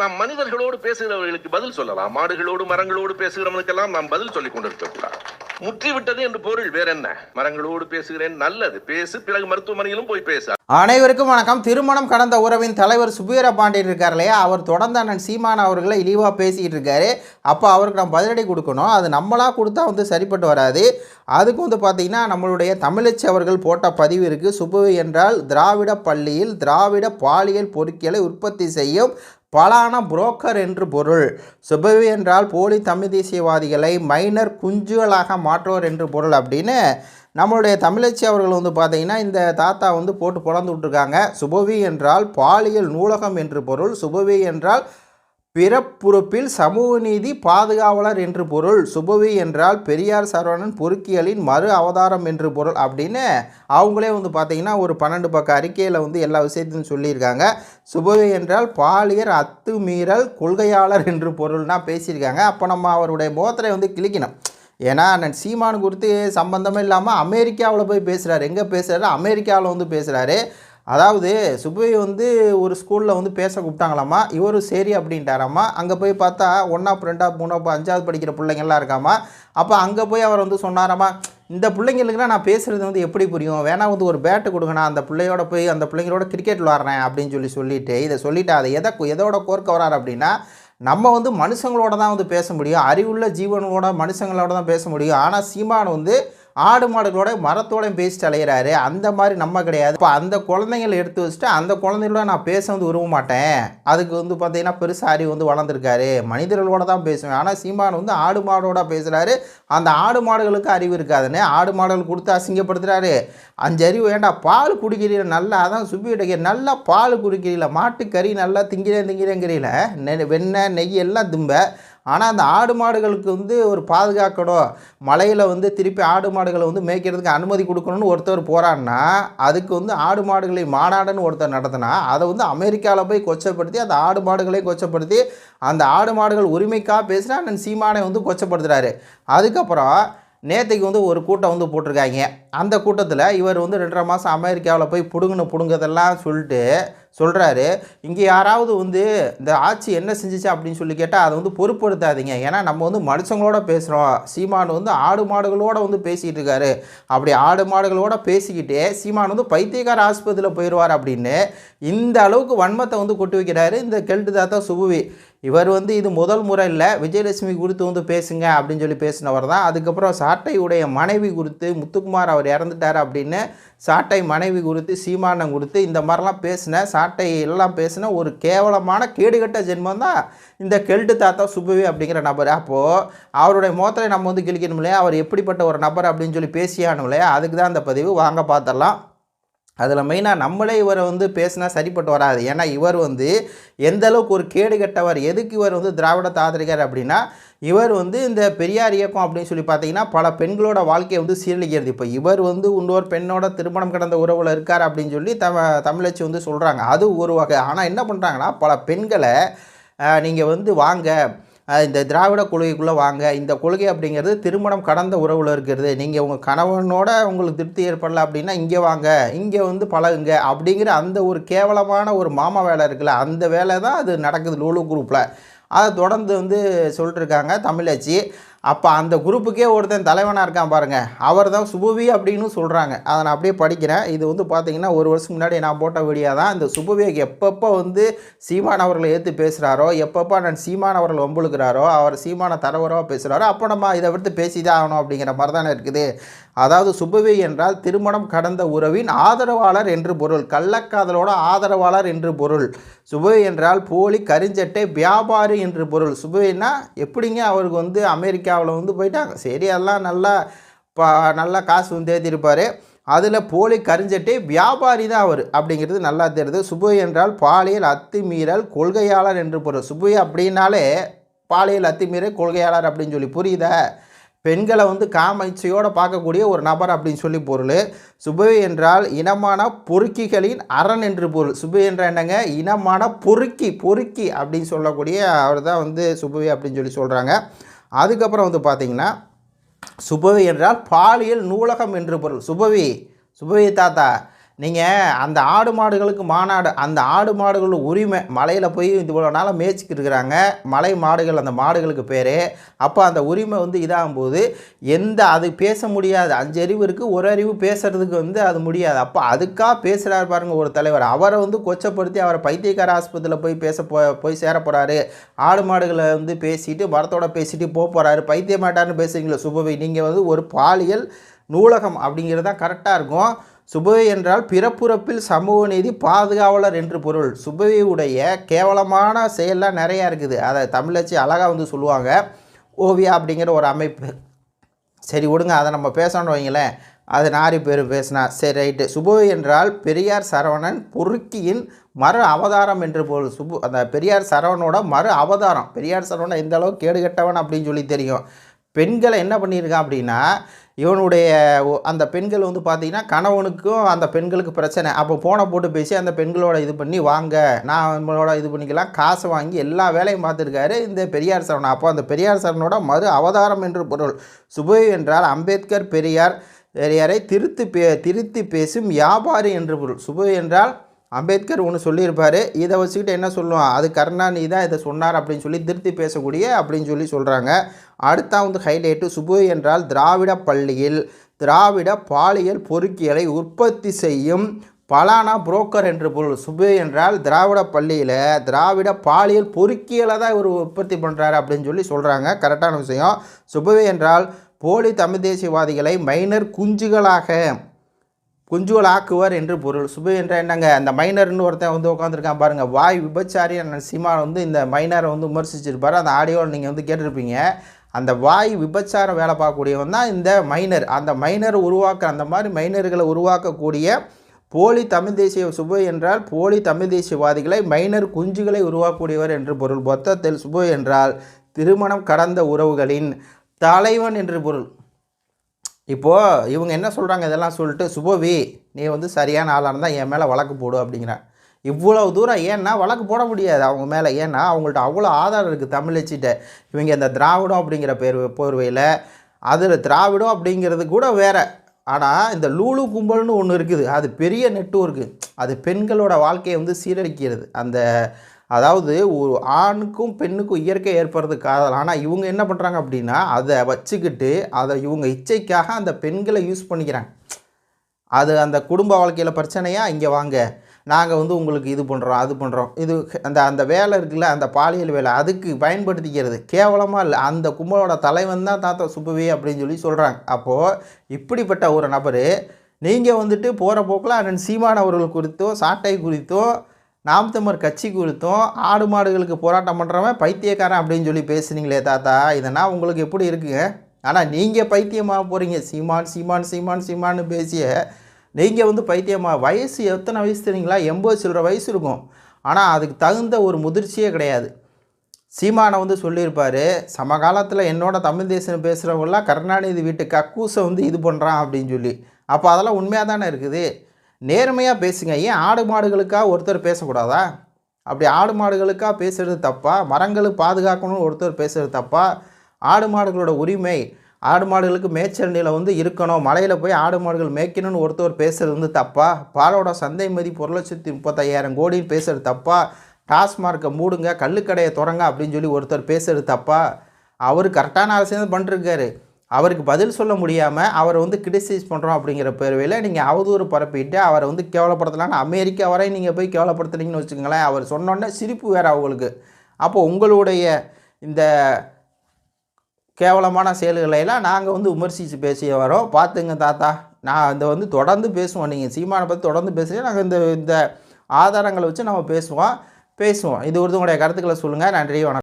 நாம் மனிதர்களோடு பேசுகிறவர்களுக்கு பதில் சொல்லலாம். மாடுகளோடு மரங்களோடு பேசுகிறவனுக்கெல்லாம் நாம் பதில் சொல்லிக் கொண்டிருக்க கூடாது முற்றிவிட்டது என்று பொருள் வேற என்ன மரங்களோடு பேசுகிறேன் நல்லது. பேசு பிறகு மருத்துவமனையிலும் போய் பேச. அனைவருக்கும் வணக்கம். திருமணம் கடந்த உறவின் தலைவர் சுபீர பாண்டியன் இருக்கார் இல்லையா? அவர் தொடர்ந்து அண்ணன் சீமான் அவர்களை இழிவாக பேசிக்கிட்டு இருக்காரு. அப்போ அவருக்கு நம்ம பதிலடி கொடுக்கணும். அது நம்மளாக கொடுத்தா வந்து சரிப்பட்டு வராது. அதுக்கு வந்து பார்த்திங்கன்னா நம்மளுடைய தமிழச்சி அவர்கள் போட்ட பதிவு இருக்குது சுபவி என்றால் திராவிட பள்ளியில் திராவிட பாலியல் பொருட்களை உற்பத்தி செய்யும் பலான புரோக்கர் என்று பொருள். சுபவி என்றால் போலி தமிழ் தேசியவாதிகளை மைனர் குஞ்சுகளாக மாற்றுவர் என்று பொருள் அப்படின்னு நம்மளுடைய தமிழச்சி அவர்கள் வந்து பார்த்தீங்கன்னா இந்த தாத்தா வந்து போட்டு பிறந்து விட்டுருக்காங்க. சுபவி என்றால் பாலியல் நூலகம் என்று பொருள். சுபவி என்றால் பிறப்புறுப்பில் சமூக நீதி பாதுகாவலர் என்று பொருள். சுபவி என்றால் பெரியார் சரவணன் பொறுக்கியலின் மறு அவதாரம் என்று பொருள் அப்படின்னு அவங்களே வந்து பார்த்தீங்கன்னா ஒரு பன்னெண்டு பக்க அறிக்கையில் வந்து எல்லா விஷயத்தையும் சொல்லியிருக்காங்க. சுபவி என்றால் பாலியர் அத்துமீறல் கொள்கையாளர் என்று பொருள்னா பேசியிருக்காங்க. அப்போ நம்ம அவருடைய முகத்திரை வந்து கிழிக்கணும். ஏன்னா சீமான் சீமானு குறித்து சம்பந்தமே இல்லாமல் அமெரிக்காவில் போய் பேசுகிறாரு எங்கே பேசுகிறாரு அமெரிக்காவில் வந்து பேசுகிறாரு அதாவது சுபவி வந்து ஒரு ஸ்கூலில் வந்து பேச கூப்பிட்டாங்களாமா இவரும் சரி அப்படின்ட்டாராமா அங்கே போய் பார்த்தா ஒன்றாப் ரெண்டாப் மூணாப் அஞ்சாவது படிக்கிற பிள்ளைங்கள்லாம் இருக்காமா அப்போ அங்கே போய் அவர் வந்து சொன்னாராமா இந்த பிள்ளைங்களுக்குலாம் நான் பேசுகிறது வந்து எப்படி புரியும்? வேணா வந்து ஒரு பேட்டு கொடுங்கண்ணா அந்த பிள்ளையோட போய் அந்த பிள்ளைங்களோட கிரிக்கெட் விளாட்றேன் அப்படின்னு சொல்லி சொல்லிவிட்டு இதை சொல்லிவிட்டு அதை எதை எதோட கோர்க்க வராரு அப்படின்னா நம்ம வந்து மனுஷங்களோட தான் வந்து பேச முடியும். அறிவுள்ள ஜீவனோட மனுஷங்களோட தான் பேச முடியும். ஆனால் சீமான் வந்து ஆடு மாடுகளோட மரத்தோடையும் பேசிட்டு அலையிறாரு. அந்த மாதிரி நம்ம கிடையாது. இப்போ அந்த குழந்தைங்களை எடுத்து வச்சுட்டு அந்த குழந்தைகளோட நான் பேச வந்து விரும்ப மாட்டேன். அதுக்கு வந்து பார்த்தீங்கன்னா பெருசாக அறிவு வந்து வளர்ந்துருக்காரு. மனிதர்களோட தான் பேசுவேன். ஆனால் சீமான் வந்து ஆடு மாடோட பேசுகிறாரு அந்த ஆடு மாடுகளுக்கு அறிவு இருக்காதுன்னு ஆடு மாடுகள் கொடுத்து அசிங்கப்படுத்துகிறாரு அஞ்சு அறிவு வேண்டாம் பால் குடிக்கிறீல நல்லா அதான் சுப்பிக்கிட்ட நல்லா பால் குடிக்கிறீல மாட்டுக்கறி நல்லா திங்கிறேன் திங்கிறேங்கிறீல. நெ வெண்ணெய் நெய் எல்லாம் திம்ப. ஆனால் அந்த ஆடு மாடுகளுக்கு வந்து ஒரு பாதுகாக்கணும். மலையில் வந்து திருப்பி ஆடு மாடுகளை வந்து மேய்க்கிறதுக்கு அனுமதி கொடுக்கணும்னு ஒருத்தர் போகிறான்னா அதுக்கு வந்து ஆடு மாடுகளை மாநாடுன்னு ஒருத்தர் நடத்தினா அதை வந்து அமெரிக்காவில் போய் கொச்சப்படுத்தி அந்த ஆடு மாடுகளை கொச்சப்படுத்தி அந்த ஆடு மாடுகள் உரிமைக்காக பேசினா அண்ணன் சீமானை வந்து கொச்சப்படுத்துகிறாரு அதுக்கப்புறம் நேற்றுக்கு வந்து ஒரு கூட்டம் வந்து போட்டிருக்காங்க. அந்த கூட்டத்தில் இவர் வந்து ரெண்டரை மாதம் அமெரிக்காவில் போய் பிடுங்கணும் பிடுங்கதெல்லாம் சொல்லிட்டு சொல்கிறாரு இங்கே யாராவது வந்து இந்த ஆட்சி என்ன செஞ்சிச்சு அப்படின்னு சொல்லி கேட்டால் அதை வந்து பொருட்படுத்தாதீங்க. ஏன்னா நம்ம வந்து மனுஷங்களோட பேசுகிறோம் சீமான் வந்து ஆடு மாடுகளோடு வந்து பேசிகிட்டு இருக்காரு. அப்படி ஆடு மாடுகளோட பேசிக்கிட்டே சீமான் வந்து பைத்தியக்கார ஆஸ்பத்திரியில் போயிடுவார் அப்படின்னு இந்த அளவுக்கு வன்மத்தை வந்து கொட்டி வைக்கிறாரு இந்த கெல்டு தாத்தா சுபுவி. இவர் வந்து இது முதல் முறை இல்லை. விஜயலட்சுமி குறித்து வந்து பேசுங்க அப்படின்னு சொல்லி பேசினவர் தான். அதுக்கப்புறம் சாட்டையுடைய மனைவி குறித்து முத்துக்குமார் அவர் இறந்துட்டார் அப்படின்னு சாட்டை மனைவி குறித்து சீமானம் கொடுத்து இந்த மாதிரிலாம் பேசின சா நாட்டை எல்லாம் பேசின ஒரு கேவலமான கேடுகட்ட ஜென்மம் தான் இந்த கெல்ட்டு தாத்தா சுபவி அப்படிங்கிற நபர். அப்போது அவருடைய முகத்தில் நம்ம வந்து கிழிக்கணும் இல்லையா அவர் எப்படிப்பட்ட ஒரு நபர் அப்படின்னு சொல்லி பேசியானும் இல்லையா அதுக்கு தான் அந்த பதிவு. வாங்க பார்த்துடலாம். அதில் மெயினாக நம்மளே இவரை வந்து பேசினா சரிப்பட்டு வராது. ஏன்னா இவர் வந்து எந்த அளவுக்கு ஒரு கேடு கெட்டவர் எதுக்கு இவர் வந்து திராவிடத்தை ஆதரிக்கார் அப்படின்னா இவர் வந்து இந்த பெரியார் இயக்கம் அப்படின்னு சொல்லி பார்த்தீங்கன்னா பல பெண்களோட வாழ்க்கையை வந்து சீரழிக்கிறது. இப்போ இவர் வந்து இன்னொரு பெண்ணோட திருமணம் கடந்த உறவில் இருக்கார் அப்படின்னு சொல்லி தம தமிழச்சி வந்து சொல்கிறாங்க அது ஒரு வகை. ஆனால் என்ன பண்ணுறாங்கன்னா பல பெண்களை நீங்கள் வந்து வாங்க இந்த திராவிட கொள்கைக்குள்ளே வாங்க. இந்த கொள்கை அப்படிங்கிறது திருமணம் கடந்த உறவில் இருக்கிறது. நீங்கள் உங்கள் கணவனோட உங்களுக்கு திருப்தி ஏற்படல அப்படின்னா இங்கே வாங்க இங்கே வந்து பழகுங்க அப்படிங்கிற அந்த ஒரு கேவலமான ஒரு மாமா வேலை இருக்குல்ல அந்த வேலை தான் அது நடக்குது லூலு குரூப்பில் அதை தொடர்ந்து வந்து சொல்லிட்டுருக்காங்க தமிழச்சி. அப்போ அந்த குரூப்புக்கே ஒருத்தன் தலைவனாக இருக்கான் பாருங்கள் அவர் தான் சுபவி அப்படின்னு சொல்கிறாங்க அதை நான் அப்படியே படிக்கிறேன். இது வந்து பார்த்தீங்கன்னா ஒரு வருஷம் முன்னாடி நான் போட்ட வீடியோ தான். இந்த சுபவியை எப்பப்போ வந்து சீமான் அவர்களை ஏற்று பேசுகிறாரோ எப்பப்போ நான் சீமான் அவர்கள் வம்புழுக்கிறாரோ அவர் சீமான தரவரோ பேசுகிறாரோ அப்போ நம்ம இதை விடுத்து பேசி தான் ஆகணும் அப்படிங்கிற மாதிரி தானே இருக்குது. அதாவது சுபவி என்றால் திருமணம் கடந்த உறவின் ஆதரவாளர் என்று பொருள். கள்ளக்காதலோட ஆதரவாளர் என்று பொருள். சுபவி என்றால் போலி கரிஞ்சட்டை வியாபாரி என்று பொருள். சுபவின்னா எப்படிங்க அவருக்கு வந்து அமெரிக்காவில் வந்து போயிட்டாங்க? சரி அதெல்லாம் நல்லா பா நல்லா காசு வந்து ஏற்றிருப்பார் அதில் போலி கரிஞ்சட்டை வியாபாரி தான் அவர் அப்படிங்கிறது நல்லா தெரியுது. சுபவி என்றால் பாலியல் அத்துமீறல் கொள்கையாளர் என்று பொருள். சுபவி அப்படின்னாலே பாலியல் அத்துமீறல் கொள்கையாளர் அப்படின்னு சொல்லி புரியுதா? பெண்களை வந்து காமச்சையோடு பார்க்கக்கூடிய ஒரு நபர் அப்படின்னு சொல்லி பொருள். சுபவி என்றால் இனமான பொறுக்கிகளின் அரண் என்று பொருள். சுபவி என்ற என்னங்க? இனமான பொறுக்கி பொறுக்கி அப்படின்னு சொல்லக்கூடிய அவர் தான் வந்து சுபவி அப்படின்னு சொல்லி சொல்கிறாங்க அதுக்கப்புறம் வந்து பார்த்திங்கன்னா சுபவி என்றால் பாலியல் நூலகம் என்று பொருள். சுபவி சுபவி தாத்தா நீங்கள் அந்த ஆடு மாடுகளுக்கு மாநாடு அந்த ஆடு மாடுகள் உரிமை மலையில் போய் இவ்வளோ நாளாக மேய்ச்சிக்கிட்டு இருக்கிறாங்க. மலை மாடுகள் அந்த மாடுகளுக்கு பேர். அப்போ அந்த உரிமை வந்து இதாகும்போது எந்த அது பேச முடியாது. அஞ்சு அறிவு இருக்குது ஒரு அறிவு பேசுகிறதுக்கு வந்து அது முடியாது. அப்போ அதுக்காக பேசுகிறார் பாருங்கள் ஒரு தலைவர். அவரை வந்து கொச்சப்படுத்தி அவரை பைத்தியக்கார ஆஸ்பத்திரியில் போய் பேச போ போய் சேர போகிறாரு ஆடு மாடுகளை வந்து பேசிட்டு மரத்தோட பேசிட்டு போக போகிறாரு பைத்திய மாட்டார்னு பேசுறீங்களா சுபவி. நீங்கள் வந்து ஒரு பாலியல் நூலகம் அப்படிங்கிறது தான் கரெக்டாக இருக்கும். சுபவி என்றால் பிறப்புறப்பில் சமூக நீதி பாதுகாவலர் என்று பொருள். சுபவியுடைய கேவலமான செயல்லாம் நிறையா இருக்குது. அதை தமிழச்சி அழகாக வந்து சொல்லுவாங்க. ஓவியா அப்படிங்கிற ஒரு அமைப்பு. சரி விடுங்க அதை நம்ம பேசணும்னு வைங்களேன். அது நாரி பேர் பேசினா. சரி ரைட்டு. சுபவி என்றால் பெரியார் சரவணன் பொறுக்கியின் மறு அவதாரம் என்று பொருள். சுபு அந்த பெரியார் சரவணோட மறு அவதாரம். பெரியார் சரவணன் எந்த அளவுக்கு கேடுகட்டவன் அப்படின்னு சொல்லி தெரியும். பெண்களை என்ன பண்ணியிருக்கான் அப்படின்னா இவனுடைய அந்த பெண்கள் வந்து பார்த்தீங்கன்னா கணவனுக்கும் அந்த பெண்களுக்கு பிரச்சனை. அப்போ ஃபோனை போட்டு பேசி அந்த பெண்களோட இது பண்ணி வாங்க நான் நம்மளோட இது பண்ணிக்கலாம். காசு வாங்கி எல்லா வேலையும் பார்த்துருக்காரு இந்த பெரியார் சரணம் அப்போ அந்த பெரியார் சரணோட மறு அவதாரம் என்று பொருள். சுபை என்றால் அம்பேத்கர் பெரியார் பெரியாரை திருத்து பே திருத்தி பேசும் வியாபாரி என்று பொருள். சுபை என்றால் அம்பேத்கர் ஒன்று சொல்லியிருப்பார். இதை வச்சுக்கிட்டு என்ன சொல்லுவான்? அது கருணாநிதி தான் இதை சொன்னார் அப்படின்னு சொல்லி திருத்தி பேசக்கூடிய அப்படின்னு சொல்லி சொல்கிறாங்க அடுத்தா வந்து ஹைலைட்டு சுபு என்றால் திராவிட பள்ளியில் திராவிட பாலியல் பொறுக்கியலை உற்பத்தி செய்யும் பலானா புரோக்கர் என்று பொருள். சுபு என்றால் திராவிட பள்ளியில் திராவிட பாலியல் பொறுக்கியலை தான் இவர் உற்பத்தி பண்ணுறாரு அப்படின்னு சொல்லி சொல்கிறாங்க கரெக்டான விஷயம். சுபு என்றால் போலி தமிழ் தேசியவாதிகளை மைனர் குஞ்சுகளாக குஞ்சுகள் ஆக்குவர் என்று பொருள். சுபு என்ற என்னங்க? அந்த மைனர்னு ஒருத்தன் வந்து உட்காந்துருக்கான் பாருங்கள் வாய் விபச்சாரி அண்ணன் சீமா வந்து இந்த மைனரை வந்து விமர்சிச்சிருப்பார். அந்த ஆடியோவில் நீங்கள் வந்து கேட்டிருப்பீங்க. அந்த வாய் விபச்சாரம் வேலை பார்க்கக்கூடியவன் தான் இந்த மைனர். அந்த மைனர் உருவாக்க அந்த மாதிரி மைனர்களை உருவாக்கக்கூடிய போலி தமிழ் தேசிய சுபு என்றால் போலி தமிழ் தேசியவாதிகளை மைனர் குஞ்சுகளை உருவாக்கக்கூடியவர் என்று பொருள். மொத்தத்தில் சுபு என்றால் திருமணம் கடந்த உறவுகளின் தலைவன் என்று பொருள். இப்போது இவங்க என்ன சொல்கிறாங்க இதெல்லாம் சொல்லிட்டு சுபவி நீ வந்து சரியான ஆளாக இருந்தால் என் மேலே வழக்கு போடு அப்படிங்கிறான் இவ்வளோ தூரம் ஏன்னா வழக்கு போட முடியாது அவங்க மேலே. ஏன்னா அவங்கள்ட்ட அவ்வளோ ஆதாரம் இருக்குது தமிழச்சிட்ட. இவங்க இந்த திராவிடம் அப்படிங்கிற பேர் போர்வையில் அதில் திராவிடம் அப்படிங்கிறது கூட வேற. ஆனால் இந்த லூலு கும்பல்னு ஒன்று இருக்குது. அது பெரிய நெட்ஒர்க்கு அது பெண்களோட வாழ்க்கையை வந்து சீரழிக்கிறது. அந்த அதாவது ஒரு ஆணுக்கும் பெண்ணுக்கும் இயற்கை ஏற்படுறது காதல் ஆனால் இவங்க என்ன பண்ணுறாங்க அப்படின்னா அதை வச்சுக்கிட்டு அதை இவங்க இச்சைக்காக அந்த பெண்களை யூஸ் பண்ணிக்கிறாங்க. அது அந்த குடும்ப வாழ்க்கையில் பிரச்சனையாக இங்கே வாங்க. நாங்கள் வந்து உங்களுக்கு இது பண்ணுறோம் அது பண்ணுறோம் இது அந்த அந்த வேலை இருக்குல்ல அந்த பாலியல் வேலை அதுக்கு பயன்படுத்திக்கிறது. கேவலமாக இல்லை. அந்த கும்பலோட தலைவன் தான் தாத்தா சுப்புவி அப்படின்னு சொல்லி சொல்கிறாங்க அப்போது இப்படிப்பட்ட ஒரு நபர் நீங்கள் வந்துட்டு போகிற போக்கில் அண்ணன் சீமான் அவர்கள் குறித்தோ சாட்டை குறித்தோ நாம் தமிழர் கட்சி குறித்தும் ஆடு மாடுகளுக்கு போராட்டம் பண்ணுறவன் பைத்தியக்காரன் அப்படின்னு சொல்லி பேசுனீங்களே தாத்தா. இதெல்லாம் உங்களுக்கு எப்படி இருக்குங்க? ஆனால் நீங்கள் பைத்தியமாக போகிறீங்க சீமான் சீமான் சீமான் சீமான்னு பேசிய நீங்கள் வந்து பைத்தியமாக வயசு எத்தனை வயசு தெரியுங்களா? எண்பது சில்லற வயசு இருக்கும். ஆனால் அதுக்கு தகுந்த ஒரு முதிர்ச்சியே கிடையாது. சீமானை வந்து சொல்லியிருப்பார் சமகாலத்தில் என்னோட தமிழ் தேசம் பேசுகிறவங்களாம் கருணாநிதி வீட்டு கக்கூசை வந்து இது பண்ணுறான் அப்படின்னு சொல்லி. அப்போ அதெல்லாம் உண்மையாக தானே இருக்குது? நேர்மையாக பேசுங்க. ஏன் ஆடு மாடுகளுக்காக ஒருத்தர் பேசக்கூடாதா? அப்படி ஆடு மாடுகளுக்காக பேசுகிறது தப்பா? மரங்களை பாதுகாக்கணும்னு ஒருத்தர் பேசுகிறது தப்பா? ஆடு மாடுகளோட உரிமை ஆடு மாடுகளுக்கு மேய்ச்சல் நிலம் வந்து இருக்கணும். மலையில் போய் ஆடு மாடுகள் மேய்க்கணும்னு ஒருத்தர் பேசுகிறது வந்து தப்பா? பாலோட சந்தை மதிப்பு ஒரு லட்சத்தி முப்பத்தையாயிரம் கோடின்னு பேசுகிறது தப்பா? டாஸ்மார்க்கை மூடுங்க கள்ளுக்கடையை தொடங்க அப்படின்னு சொல்லி ஒருத்தர் பேசுகிறது தப்பா? அவர் கரெக்டான அரசியல் பண்ணிருக்காரு அவருக்கு பதில் சொல்ல முடியாமல் அவரை வந்து கிரிட்டிசைஸ் பண்ணுறோம் அப்படிங்கிற பேர்வையில் நீங்கள் அவதூறு பரப்பிட்டு அவரை வந்து கேவலப்படுத்தலான்னு அமெரிக்கா வரை நீங்கள் போய் கேவலப்படுத்துனீங்கன்னு வச்சுக்கோங்களேன் அவர் சொன்னோன்னே சிரிப்பு வேறு அவங்களுக்கு. அப்போ உங்களுடைய இந்த கேவலமான செயல்களை எல்லாம் நாங்கள் வந்து விமர்சித்து பேசிய வரோம். பார்த்துங்க தாத்தா நான் இந்த வந்து தொடர்ந்து பேசுவோம். நீங்கள் சீமானை பற்றி தொடர்ந்து பேசுகிறீங்க நாங்கள் இந்த இந்த ஆதாரங்களை வச்சு நம்ம பேசுவோம். பேசுவோம். இது ஒருத்தவங்களுடைய கருத்துக்களை சொல்லுங்கள் நன்றி வணக்கம்.